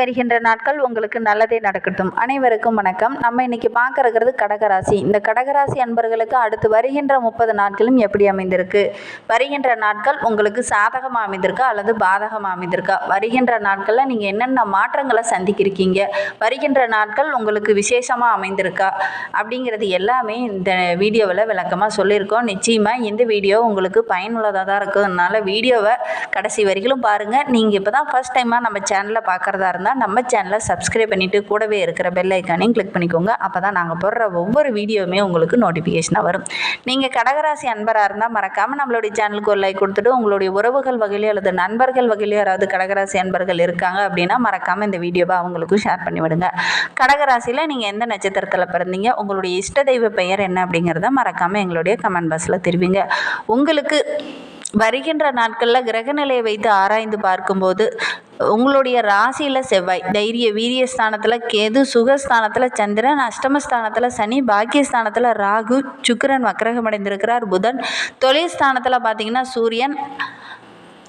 வருகின்ற நாட்கள் உங்களுக்கு நல்லதே நடக்கட்டும். அனைவருக்கும் வணக்கம். நம்ம இன்னைக்கு பார்க்க இருக்கிறது கடகராசி. இந்த கடகராசி அன்பர்களுக்கு அடுத்து வருகின்ற முப்பது நாட்களும் எப்படி அமைந்திருக்கு? வருகின்ற நாட்கள் உங்களுக்கு சாதகமாக அமைந்திருக்கா? அல்லது பாதகமாக அமைந்திருக்கா? வருகின்ற நாட்களில் நீங்கள் என்னென்ன மாற்றங்களை சந்திக்கிருக்கீங்க? வருகின்ற நாட்கள் உங்களுக்கு விசேஷமாக அமைந்திருக்கா? அப்படிங்கிறது எல்லாமே இந்த வீடியோவில் விளக்கமாக சொல்லியிருக்கோம். நிச்சயமாக இந்த வீடியோ உங்களுக்கு பயனுள்ளதாக தான் இருக்கும். அதனால் வீடியோவை கடைசி வரைக்கும் பாருங்கள் நீங்கள் இப்போ தான் ஃபஸ்ட் டைமாக நம்ம சேனலை பார்க்குறதா இருந்தால் நம்ம சேனலை சப்ஸ்கிரைப் பண்ணிவிட்டு கூடவே இருக்கிற பெல் ஐக்கானையும் கிளிக் பண்ணிக்கோங்க. அப்போ தான் நாங்கள் போடுற ஒவ்வொரு வீடியோவுமே உங்களுக்கு நோட்டிஃபிகேஷனாக வரும். நீங்கள் கடகராசி அன்பராக இருந்தால் மறக்காமல் நம்மளுடைய சேனலுக்கு ஒரு லைக் கொடுத்துட்டு உங்களுடைய உறவுகள் வகையிலோ அல்லது நண்பர்கள் வகையிலோ யாராவது கடகராசி அன்பர்கள் இருக்காங்க அப்படின்னா மறக்காமல் இந்த வீடியோவை அவங்களுக்கும் ஷேர் பண்ணிவிடுங்க கடகராசியில் நீங்கள் எந்த நட்சத்திரத்தில் பிறந்தீங்க? உங்களுடைய இஷ்ட தெய்வ பெயர் என்ன அப்படிங்கிறத மறக்காமல் எங்களுடைய கமெண்ட் பாக்ஸில் தெரிவிங்க. உங்களுக்கு வருகின்ற நாட்களில் கிரகநிலையை வைத்து ஆராய்ந்து பார்க்கும்போது உங்களுடைய ராசியில் செவ்வாய் தைரிய வீரியஸ்தானத்தில் கேது சுகஸ்தானத்தில் சந்திரன் அஷ்டமஸ்தானத்தில் சனி பாக்கியஸ்தானத்தில் ராகு சுக்கரன் வக்கரகம் அடைந்திருக்கிறார் புதன். தொழில் ஸ்தானத்தில் பார்த்தீங்கன்னா சூரியன்.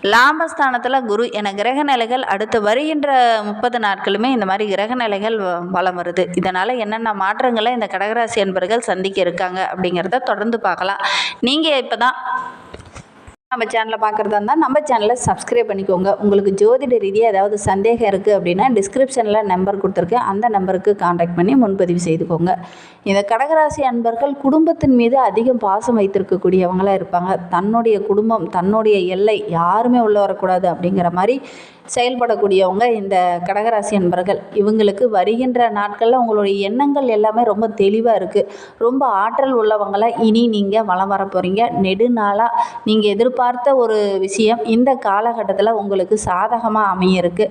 லாபஸ்தானத்தில் குரு என கிரக நிலைகள் அடுத்து வருகின்ற முப்பது நாட்களுமே இந்த மாதிரி கிரக நிலைகள் வ- வலம் வருது. இதனால் என்னென்ன மாற்றங்களை இந்த கடகராசி என்பர்கள் சந்திக்க இருக்காங்க அப்படிங்கிறத தொடர்ந்து பார்க்கலாம். நீங்கள் இப்போ தான் நம்ம சேனலை பார்க்குறதா இருந்தால் நம்ம சேனலை சப்ஸ்கிரைப் பண்ணிக்கோங்க. உங்களுக்கு ஜோதிட ரீதியாக ஏதாவது சந்தேகம் இருக்குது அப்படின்னா டிஸ்கிரிப்ஷனில் நம்பர் கொடுத்துருக்கேன். அந்த நம்பருக்கு காண்டாக்ட் பண்ணி முன்பதிவு செய்துக்கோங்க. இந்த கடகராசி அன்பர்கள் குடும்பத்தின் மீது அதிகம் பாசம் வைத்திருக்கக்கூடியவங்களாக இருப்பாங்க. தன்னுடைய குடும்பம் தன்னுடைய எல்லை யாருமே உள்ளே வரக்கூடாது அப்படிங்கிற மாதிரி செயல்படக்கூடியவங்க இந்த கடகராசி அன்பர்கள். இவங்களுக்கு வருகின்ற நாட்களில் உங்களுடைய எண்ணங்கள் எல்லாமே ரொம்ப தெளிவாக இருக்குது ரொம்ப ஆற்றல் உள்ளவங்களை இனி நீங்கள் வளம் வர போகிறீங்க நெடுநாளாக நீங்கள் எதிர்பார்த்த ஒரு விஷயம் இந்த காலகட்டத்தில் உங்களுக்கு சாதகமாக அமையிருக்கு.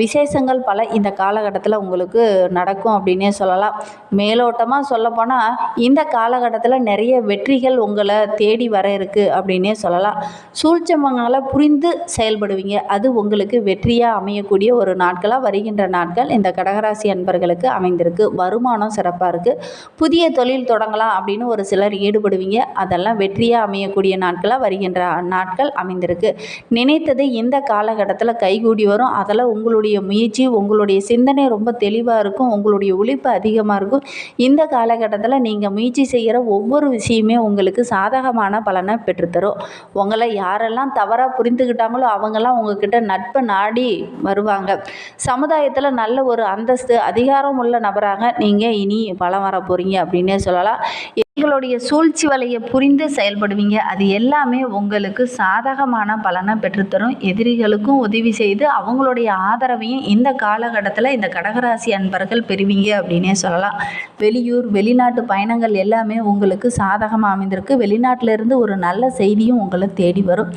விசேஷங்கள் பல இந்த காலகட்டத்தில் உங்களுக்கு நடக்கும் அப்படின்னே சொல்லலாம். மேலோட்டமாக சொல்லப்போனால் இந்த காலகட்டத்தில் நிறைய வெற்றிகள் உங்களை தேடி வர இருக்கு அப்படின்னே சொல்லலாம். சூழ்ச்சமங்களை புரிந்து செயல்படுவீங்க. அது உங்களுக்கு வெற்றியாக அமையக்கூடிய ஒரு நாட்களாக வருகின்ற நாட்கள் இந்த கடகராசி அன்பர்களுக்கு அமைந்திருக்கு. வருமானம் சிறப்பாக இருக்குது புதிய தொழில் தொடங்கலாம் அப்படின்னு ஒரு சிலர் ஈடுபடுவீங்க. அதெல்லாம் வெற்றியாக அமையக்கூடிய நாட்களாக வருகின்ற நாட்கள் அமைந்திருக்கு. நினைத்தது இந்த காலகட்டத்தில் கைகூடி வரும். அதில் உங்களுடைய முயற்சி உங்களுடைய சிந்தனை ரொம்ப தெளிவாக இருக்கும். உங்களுடைய உழைப்பு அதிகமாக இருக்கும். இந்த காலகட்டத்தில் நீங்கள் முயற்சி செய்கிற ஒவ்வொரு விஷயமே உங்களுக்கு சாதகமான பலனை பெற்றுத்தரும். உங்களை யாரெல்லாம் தவறாக புரிந்துக்கிட்டாங்களோ அவங்கெல்லாம் உங்ககிட்ட நட்பை நாடி வருவாங்க. சமுதாயத்தில் நல்ல ஒரு அந்தஸ்து அதிகாரம் உள்ள நபராக நீங்கள் இனி பலம் வர போகிறீங்க அப்படின்னே சொல்லலாம். எங்களுடைய சூழ்ச்சி வலையை புரிந்து செயல்படுவீங்க. அது எல்லாமே உங்களுக்கு சாதகமான பலனை பெற்றுத்தரும். எதிரிகளுக்கும் உதவி செய்து அவங்களுடைய ஆதரவையும் இந்த காலகட்டத்தில் இந்த கடகராசி அன்பர்கள் பெறுவீங்க அப்படின்னே சொல்லலாம். வெளியூர் வெளிநாட்டு பயணங்கள் எல்லாமே உங்களுக்கு சாதகமாக அமைந்திருக்கு. வெளிநாட்டிலிருந்து ஒரு நல்ல செய்தியும் உங்களை தேடி வரும்.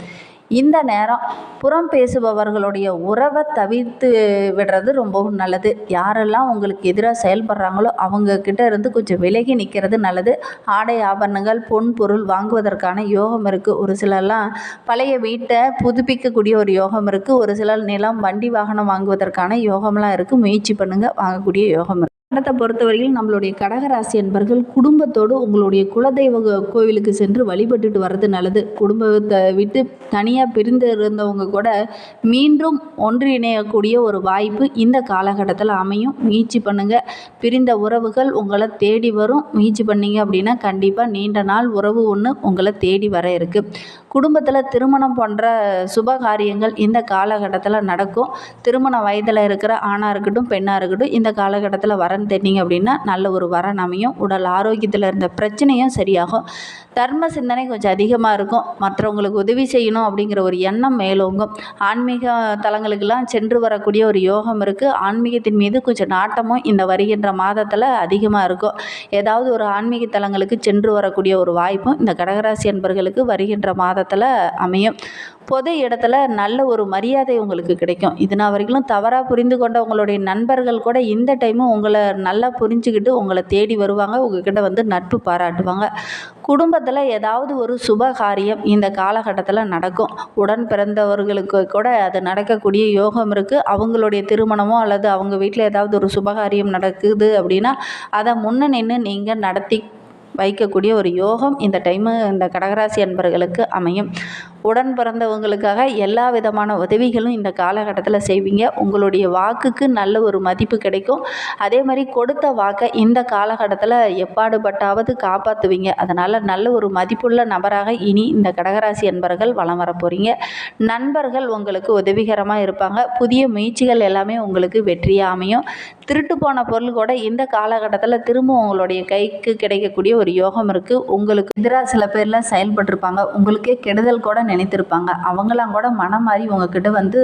இந்த நேரம் புறம் பேசுபவர்களுடைய உறவை தவிர்த்து விடுறது ரொம்பவும் நல்லது. யாரெல்லாம் உங்களுக்கு எதிராக செயல்படுறாங்களோ அவங்க கிட்ட இருந்து கொஞ்சம் விலகி நிற்கிறது நல்லது. ஆடை ஆபரணங்கள் பொன் பொருள் வாங்குவதற்கான யோகம் இருக்குது ஒரு சிலர்லாம் பழைய வீட்டை புதுப்பிக்கக்கூடிய ஒரு யோகம் இருக்குது ஒரு சிலர் நிலம் வண்டி வாகனம் வாங்குவதற்கான யோகம்லாம் இருக்குது முயற்சி பண்ணுங்கள் வாங்கக்கூடிய யோகம் இருக்குது இடத்தை பொறுத்தவரையில் நம்மளுடைய கடகராசி என்பர்கள் குடும்பத்தோடு உங்களுடைய குலதெய்வ கோவிலுக்கு சென்று வழிபட்டுட்டு வர்றது நல்லது. குடும்பத்தை விட்டு தனியாக பிரிந்து இருந்தவங்க கூட மீண்டும் ஒன்றிணையக்கூடிய ஒரு வாய்ப்பு இந்த காலகட்டத்தில் அமையும். முயற்சி பண்ணுங்கள் பிரிந்த உறவுகள் உங்களை தேடி வரும். முயற்சி பண்ணீங்க அப்படின்னா கண்டிப்பாக நீண்ட நாள் உறவு ஒன்று உங்களை தேடி வர இருக்குது குடும்பத்தில் திருமணம் போன்ற சுப காரியங்கள் இந்த காலகட்டத்தில் நடக்கும். திருமண வயதில் இருக்கிற ஆணாக இருக்கட்டும் பெண்ணாக இருக்கட்டும் இந்த காலகட்டத்தில் வரன் தேடிங்க அப்படின்னா நல்ல ஒரு வரன் அமையும் உடல் ஆரோக்கியத்தில் இருந்த பிரச்சனையும் சரியாகும். தர்ம சிந்தனை கொஞ்சம் அதிகமாக இருக்கும். மற்றவங்களுக்கு உதவி செய்யணும் அப்படிங்கிற ஒரு எண்ணம் மேலோங்கும். ஆன்மீக தலங்களுக்கெல்லாம் சென்று வரக்கூடிய ஒரு யோகம் இருக்குது ஆன்மீகத்தின் மீது கொஞ்சம் நாட்டமும் இந்த வருகின்ற மாதத்தில் அதிகமாக இருக்கும். ஏதாவது ஒரு ஆன்மீக தலங்களுக்கு சென்று வரக்கூடிய ஒரு வாய்ப்பும் இந்த கடகராசி அன்பர்களுக்கு வருகின்ற மாதத்தில் அமையும். பொது இடத்துல நல்ல ஒரு மரியாதை உங்களுக்கு கிடைக்கும். இது நான் வரைக்கும் தவறாக புரிந்து கொண்ட உங்களுடைய நண்பர்கள் கூட இந்த டைமும் உங்களை நல்லா புரிஞ்சுக்கிட்டு உங்களை தேடி வருவாங்க உங்ககிட்ட வந்து நட்பு பாராட்டுவாங்க. குடும்பத்தில் ஏதாவது ஒரு சுப காரியம் இந்த காலகட்டத்தில் நடக்கும். உடன் பிறந்தவர்களுக்கு கூட அது நடக்கக்கூடிய யோகம் இருக்குது அவங்களுடைய திருமணமோ அல்லது அவங்க வீட்டில் ஏதாவது ஒரு சுபகாரியம் நடக்குது அப்படின்னா அதை முன்ன நின்று நீங்கள் நடத்தி வைக்கக்கூடிய ஒரு யோகம் இந்த டைமு இந்த கடகராசி அன்பர்களுக்கு அமையும். உடன் பிறந்தவங்களுக்காக எல்லா விதமான உதவிகளும் இந்த காலகட்டத்தில் செய்வீங்க. உங்களுடைய வாக்குக்கு நல்ல ஒரு மதிப்பு கிடைக்கும். அதே மாதிரி கொடுத்த வாக்கை இந்த காலகட்டத்தில் எப்பாடுபட்டாவது காப்பாற்றுவீங்க அதனால் நல்ல ஒரு மதிப்புள்ள நபராக இனி இந்த கடகராசி அன்பர்கள் வலம் வர போகிறீங்க நண்பர்கள் உங்களுக்கு உதவிகரமாக இருப்பாங்க. புதிய முயற்சிகள் எல்லாமே உங்களுக்கு வெற்றியாக அமையும். திருட்டு போன பொருள் கூட இந்த காலகட்டத்தில் திரும்ப உங்களுடைய கைக்கு கிடைக்கக்கூடிய ஒரு யோகம் இருக்குது உங்களுக்கு எதிராக சில பேர்லாம் செயல்பட்டிருப்பாங்க. உங்களுக்கே கெடுதல் கூட நினைத்திருப்பாங்க. அவங்களாம் கூட மனம் மாறி உங்ககிட்ட வந்து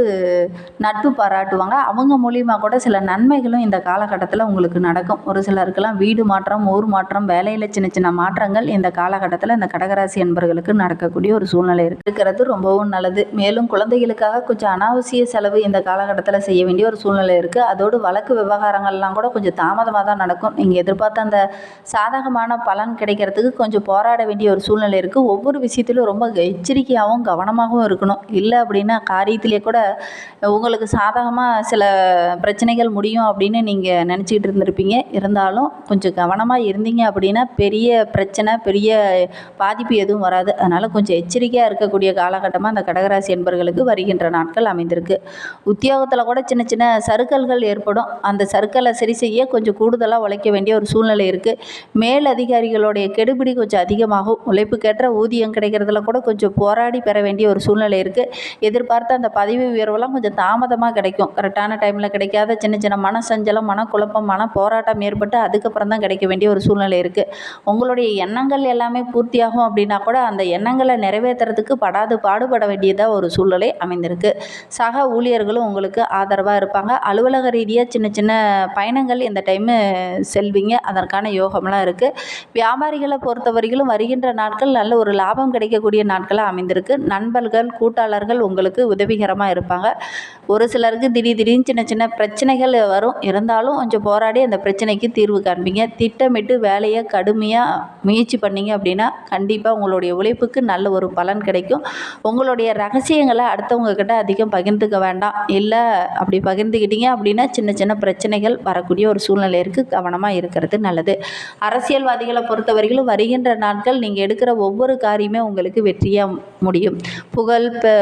நட்பு பாராட்டுவாங்க. அவங்க மூலியமாக கூட சில நன்மைகளும் இந்த காலகட்டத்தில் உங்களுக்கு நடக்கும். ஒரு சிலருக்கெல்லாம் வீடு மாற்றம் ஊர் மாற்றம் வேலையில் சின்ன சின்ன மாற்றங்கள் இந்த காலகட்டத்தில் இந்த கடகராசி என்பர்களுக்கு நடக்கக்கூடிய ஒரு சூழ்நிலை இருக்கிறது ரொம்பவும் நல்லது. மேலும் குழந்தைகளுக்காக கொஞ்சம் அனாவசிய செலவு இந்த காலகட்டத்தில் செய்ய வேண்டிய ஒரு சூழ்நிலை இருக்குது அதோடு வழக்கு விவகாரங்கள்லாம் கூட கொஞ்சம் தாமதமாக தான் நடக்கும். நீங்கள் எதிர்பார்த்த அந்த சாதகமான பலன் கிடைக்கிறதுக்கு கொஞ்சம் போராட வேண்டிய ஒரு சூழ்நிலை இருக்குது ஒவ்வொரு விஷயத்திலும் ரொம்ப எச்சரிக்கையாகவும் கவனமாகவும் இருக்கணும். இல்லை அப்படின்னா காரியத்திலே கூட உங்களுக்கு சாதகமாக சில பிரச்சனைகள் முடியும் அப்படின்னு நீங்கள் நினச்சிக்கிட்டு இருந்திருப்பீங்க. இருந்தாலும் கொஞ்சம் கவனமாக இருந்தீங்க அப்படின்னா பெரிய பிரச்சனை பெரிய பாதிப்பு எதுவும் வராது. அதனால் கொஞ்சம் எச்சரிக்கையாக இருக்கக்கூடிய காலகட்டமாக அந்த கடகராசி என்பர்களுக்கு வருகின்ற நாட்கள் அமைந்திருக்கு. உத்தியோகத்தில் கூட சின்ன சின்ன சறுக்கல்கள் ஏற்படும். அந்த சறுக்கலை சரி செய்ய கொஞ்சம் கூடுதலாக உழைக்க வேண்டிய ஒரு சூழ்நிலை இருக்குது மேல் அதிகாரிகளுடைய கெடுபிடி கொஞ்சம் அதிகமாகும். உழைப்புக்கேற்ற ஊதியம் கிடைக்கிறதுல கூட கொஞ்சம் போராடி பெற வேண்டிய ஒரு சூழ்நிலை இருக்குது எதிர்பார்த்த அந்த பதவி உயர்வெல்லாம் கொஞ்சம் தாமதமாக கிடைக்கும். கரெக்டான டைமில் கிடைக்காத சின்ன சின்ன மன சஞ்சலம் மனக்குழப்பம் மன போராட்டம் ஏற்பட்டு அதுக்கப்புறம் தான் கிடைக்க வேண்டிய ஒரு சூழ்நிலை இருக்குது உங்களுடைய எண்ணங்கள் எல்லாமே பூர்த்தியாகும் அப்படின்னா கூட அந்த எண்ணங்களை நிறைவேற்றுறதுக்கு படாது பாடுபட வேண்டியதாக ஒரு சூழ்நிலை அமைந்திருக்கு. சக ஊழியர்களும் உங்களுக்கு ஆதரவாக இருப்பாங்க. அலுவலக ரீதியாக சின்ன சின்ன பயணங்கள் இந்த டைமு செல்வீங்க. அதற்கான யோகம்லாம் இருக்குது வியாபாரிகளை பொறுத்தவரையிலும் வருகின்ற நாட்கள் நல்ல ஒரு லாபம் கிடைக்கக்கூடிய நாட்களாக அமைந்திருக்கு. நண்பர்கள் கூட்டாளர்கள் உங்களுக்கு உதவிகரமாக இருப்பாங்க. ஒரு சிலருக்கு திடீர் திடீர்னு சின்ன சின்ன பிரச்சனைகள் வரும். இருந்தாலும் கொஞ்சம் போராடி அந்த பிரச்சனைக்கு தீர்வு காண்பீங்க. திட்டமிட்டு வேலையை கடுமையாக முயற்சி பண்ணீங்க அப்படின்னா கண்டிப்பாக உங்களுடைய உழைப்புக்கு நல்ல ஒரு பலன் கிடைக்கும். உங்களுடைய ரகசியங்களை அடுத்தவங்க கிட்ட அதிகம் பகிர்ந்துக்க வேண்டாம். இல்லை அப்படி பகிர்ந்துக்கிட்டீங்க அப்படின்னா சின்ன சின்ன பிரச்சனைகள் வரக்கூடிய ஒரு சூழ்நிலை இருக்குது கவனமாக இருக்கிறது நல்லது. அரசியல்வாதிகளை பொறுத்தவரையிலும் வருகின்ற நாட்கள் நீங்கள் எடுக்கிற ஒவ்வொரு காரியமே உங்களுக்கு வெற்றியாக முடியும். புகழ் ப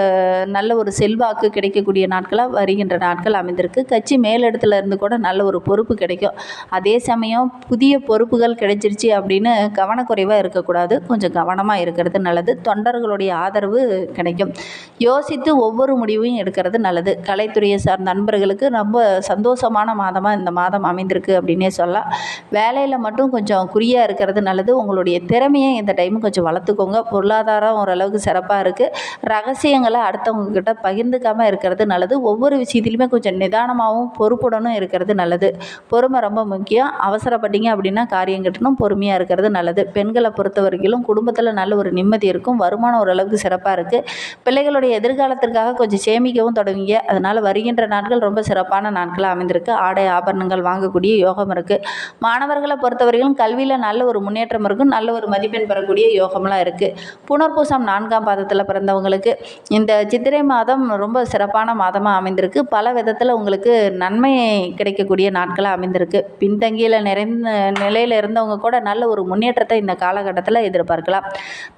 நல்ல ஒரு செல்வாக்கு கிடைக்கக்கூடிய நாட்களாக வருகின்ற நாட்கள் அமைந்திருக்கு. கட்சி மேலிடத்துல இருந்து கூட நல்ல ஒரு பொறுப்பு கிடைக்கும். அதே சமயம் புதிய பொறுப்புகள் கிடைச்சிருச்சு அப்படின்னு கவனக்குறைவாக இருக்கக்கூடாது. கொஞ்சம் கவனமாக இருக்கிறது நல்லது. தொண்டர்களுடைய ஆதரவு கிடைக்கும். யோசித்து ஒவ்வொரு முடிவையும் எடுக்கிறது நல்லது. கலைத்துறையை சார்ந்த நண்பர்களுக்கு ரொம்ப சந்தோஷமான மாதமாக இந்த மாதம் அமைந்திருக்கு அப்படின்னே சொல்லலாம். வேலையில் மட்டும் கொஞ்சம் குறியாக இருக்கிறது நல்லது. உங்களுடைய திறமையை இந்த டைம் கொஞ்சம் வளர்த்துக்கோங்க. பொருளாதாரம் ஓரளவுக்கு சிறப்பாக இருக்குது ரகசியங்களை அடுத்தவங்க கிட்ட பகிர்ந்துக்காமல் இருக்கிறது நல்லது. ஒவ்வொரு விஷயத்துலையுமே கொஞ்சம் நிதானமாகவும் பொறுப்புடனும் இருக்கிறது நல்லது. பொறுமை ரொம்ப முக்கியம். அவசரப்பட்டீங்க அப்படின்னா காரியம் கட்டணும் பொறுமையாக இருக்கிறது நல்லது. பெண்களை பொறுத்த வரைக்கும் குடும்பத்தில் நல்ல ஒரு நிம்மதி இருக்கும். வருமானம் ஓரளவுக்கு சிறப்பாக இருக்குது பிள்ளைகளுடைய எதிர்காலத்திற்காக கொஞ்சம் சேமிக்கவும் தொடங்குங்க. அதனால் வருகின்ற நாட்கள் ரொம்ப சிறப்பான நாட்களாக அமைந்திருக்கு. ஆடை ஆபரணங்கள் வாங்கக்கூடிய யோகம் இருக்குது மாணவர்களை பொறுத்தவரையிலும் கல்வியில் நல்ல ஒரு முன்னேற்றம் இருக்கும். நல்ல ஒரு மதிப்பெண் பெறக்கூடிய யோகம்லாம் இருக்குது புனர்பூசம் நான்காம் பாதத்தில் பிறந்தவங்களுக்கு. இந்த சித்திரை மாதம் ரொம்ப சிறப்பான மாதமாக அமைந்திருக்கு. பல விதத்தில் உங்களுக்கு நன்மை கிடைக்கக்கூடிய நாட்களாக அமைந்திருக்கு. பின்தங்கியில் நிறைந்த நிலையில் இருந்தவங்க கூட நல்ல ஒரு முன்னேற்றத்தை இந்த காலகட்டத்தில் எதிர்பார்க்கலாம்.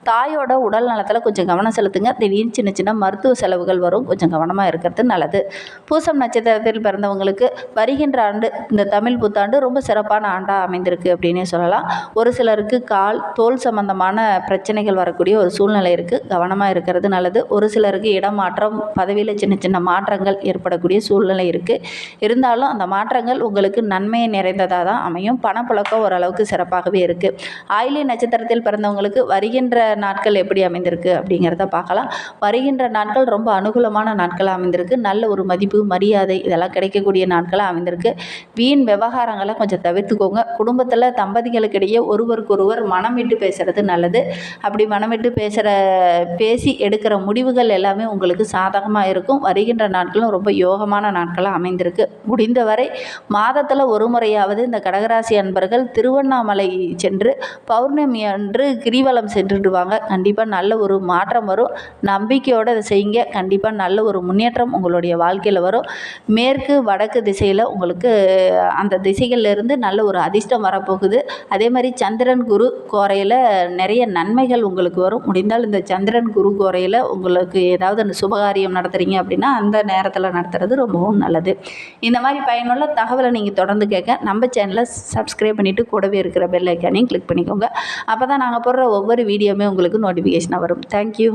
தாயோட உடல் நலத்தில் கொஞ்சம் கவனம் செலுத்துங்க. திடீர்னு சின்ன சின்ன மருத்துவ செலவுகள் வரும். கொஞ்சம் கவனமாக இருக்கிறது நல்லது. பூசம் நட்சத்திரத்தில் பிறந்தவங்களுக்கு வருகின்ற ஆண்டு இந்த தமிழ் புத்தாண்டு ரொம்ப சிறப்பான ஆண்டாக அமைந்திருக்கு அப்படின்னே சொல்லலாம். ஒரு சிலருக்கு கால் தோல் சம்பந்தமான பிரச்சனைகள் வரக்கூடிய ஒரு சூழ்நிலை இருக்குது கவனமாக இருக்கிறது நல்லது. ஒரு சிலருக்கு இடமாற்றம் பதவியில் சின்ன சின்ன மாற்றங்கள் ஏற்படக்கூடிய சூழ்நிலை இருக்குது இருந்தாலும் அந்த மாற்றங்கள் உங்களுக்கு நன்மையை நிறைந்ததாக தான் அமையும். பணப்புழக்கம் ஓரளவுக்கு சிறப்பாகவே இருக்குது ஆயிலி நட்சத்திரத்தில் பிறந்தவங்களுக்கு வருகின்ற நாட்கள் எப்படி அமைந்திருக்கு அப்படிங்கிறத பார்க்கலாம். வருகின்ற நாட்கள் ரொம்ப அனுகூலமான நாட்களாக அமைந்திருக்கு. நல்ல ஒரு மதிப்பு மரியாதை இதெல்லாம் கிடைக்கக்கூடிய நாட்களாக அமைந்திருக்கு. வீண் விவகாரங்களை கொஞ்சம் தவிர்த்துக்கோங்க. குடும்பத்தில் தம்பதிகளுக்கிடையே ஒருவருக்கொருவர் மனம் விட்டு பேசுகிறது நல்லது. அப்படி மனம் விட்டு பேசுகிற பேசி எடுக்கிற முடிவுகள் எல்லாமே உங்களுக்கு சாதகமாக இருக்கும். வருகின்ற நாட்களும் ரொம்ப யோகமான நாட்களாக அமைந்திருக்கு. முடிந்தவரை மாதத்தில் ஒரு முறையாவது இந்த கடகராசி அன்பர்கள் திருவண்ணாமலை சென்று பௌர்ணமி அன்று கிரிவலம் சென்றுடுவாங்க. கண்டிப்பாக நல்ல ஒரு மாற்றம் வரும். நம்பிக்கையோடு அதை செய்யுங்க. கண்டிப்பாக நல்ல ஒரு முன்னேற்றம் உங்களுடைய வாழ்க்கையில் வரும். மேற்கு வடக்கு திசையில் உங்களுக்கு அந்த திசைகள்லேருந்து நல்ல ஒரு அதிர்ஷ்டம் வரப்போகுது. அதே மாதிரி சந்திரன் குரு கோரையில் நிறைய நன்மைகள் உங்களுக்கு வரும். முடிந்தால் இந்த சந்திரன் குரு குரு குறையில் உங்களுக்கு ஏதாவது அந்த சுபகாரியம் நடத்துகிறீங்க அப்படின்னா அந்த நேரத்தில் நடத்துகிறது ரொம்பவும் நல்லது. இந்த மாதிரி பயனுள்ள தகவலை நீங்கள் தொடர்ந்து கேட்க நம்ம சேனலை சப்ஸ்கிரைப் பண்ணிவிட்டு கூடவே இருக்கிற பெல் ஐக்கானையும் கிளிக் பண்ணிக்கோங்க. அப்போ தான் நாங்கள் போடுற ஒவ்வொரு வீடியோவுமே உங்களுக்கு நோட்டிஃபிகேஷனாக வரும். தேங்க்யூ